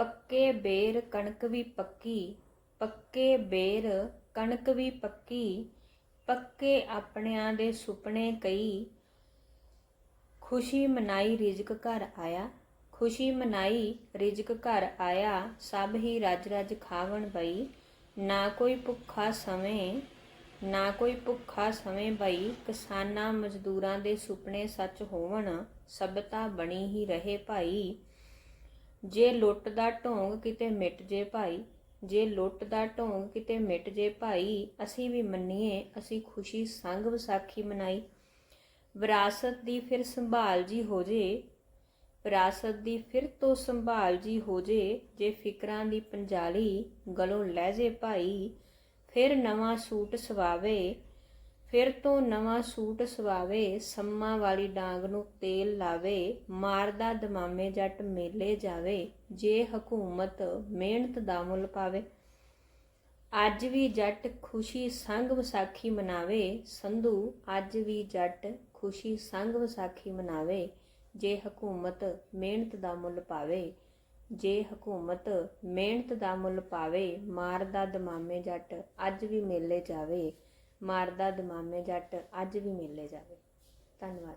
ਪੱਕੇ ਬੇਰ ਕਣਕ ਵੀ ਪੱਕੀ, ਪੱਕੇ ਬੇਰ ਕਣਕ ਵੀ ਪੱਕੀ, ਪੱਕੇ ਆਪਣਿਆਂ ਦੇ ਸੁਪਨੇ ਕਈ। ਖੁਸ਼ੀ ਮਨਾਈ ਰਿਜ਼ਕ ਘਰ ਆਇਆ, ਖੁਸ਼ੀ ਮਨਾਈ ਰਿਜ਼ਕ ਘਰ ਆਇਆ, ਸਭ ਹੀ ਰੱਜ ਰੱਜ ਖਾਵਣ ਬਈ। ਨਾ ਕੋਈ ਭੁੱਖਾ ਸਵੇਂ, ਨਾ ਕੋਈ ਭੁੱਖਾ ਸਵੇਂ ਬਈ। ਕਿਸਾਨਾਂ ਮਜ਼ਦੂਰਾਂ ਦੇ ਸੁਪਨੇ ਸੱਚ ਹੋਵਣ ਸਭਤਾ ਬਣੀ ਹੀ ਰਹੇ ਭਾਈ। ਜੇ ਲੁੱਟ ਦਾ ਢੋਂਗ ਕਿਤੇ ਮਿਟ ਜੇ ਭਾਈ, ਜੇ ਲੁੱਟ ਦਾ ਢੋਂਗ ਕਿਤੇ ਮਿਟ ਜੇ ਭਾਈ, ਅਸੀਂ ਵੀ ਮੰਨੀਏ, ਅਸੀਂ ਖੁਸ਼ੀ ਸੰਗ ਵਿਸਾਖੀ ਮਨਾਈ। ਵਿਰਾਸਤ ਦੀ ਫਿਰ ਸੰਭਾਲ ਜੀ ਹੋ ਜੇ, ਵਿਰਾਸਤ ਦੀ ਫਿਰ ਤੋਂ ਸੰਭਾਲ ਜੀ ਹੋ ਜੇ ਜੇ ਫਿਕਰਾਂ ਦੀ ਪੰਜਾਲੀ ਗਲੋਂ ਲੈ ਜੇ ਭਾਈ, ਫਿਰ ਨਵਾਂ ਸੂਟ ਸਵਾਵੇ ਫਿਰ ਤੋਂ ਨਵਾਂ ਸੂਟ ਸਵਾਵੇ, ਸੰਮਾਂ ਵਾਲੀ ਡਾਂਗ ਨੂੰ ਤੇਲ ਲਾਵੇ, ਮਾਰਦਾ ਦਮਾਮੇ ਜੱਟ ਮੇਲੇ ਜਾਵੇ, ਜੇ ਹਕੂਮਤ ਮਿਹਨਤ ਦਾ ਮੁੱਲ ਪਾਵੇ। ਅੱਜ ਵੀ ਜੱਟ ਖੁਸ਼ੀ ਸੰਗ ਵਿਸਾਖੀ ਮਨਾਵੇ, ਸੰਧੂ ਅੱਜ ਵੀ ਜੱਟ ਖੁਸ਼ੀ ਸੰਗ ਵਿਸਾਖੀ ਮਨਾਵੇ, ਜੇ ਹਕੂਮਤ ਮਿਹਨਤ ਦਾ ਮੁੱਲ ਪਾਵੇ, ਜੇ ਹਕੂਮਤ ਮਿਹਨਤ ਦਾ ਮੁੱਲ ਪਾਵੇ, ਮਾਰਦਾ ਦਮਾਮੇ ਜੱਟ ਅੱਜ ਵੀ ਮੇਲੇ ਜਾਵੇ। ਮਾਰਦਾ ਦਮਾਮੇ ਜੱਟ ਅੱਜ ਵੀ ਮੇਲੇ ਜਾਵੇ। ਧੰਨਵਾਦ।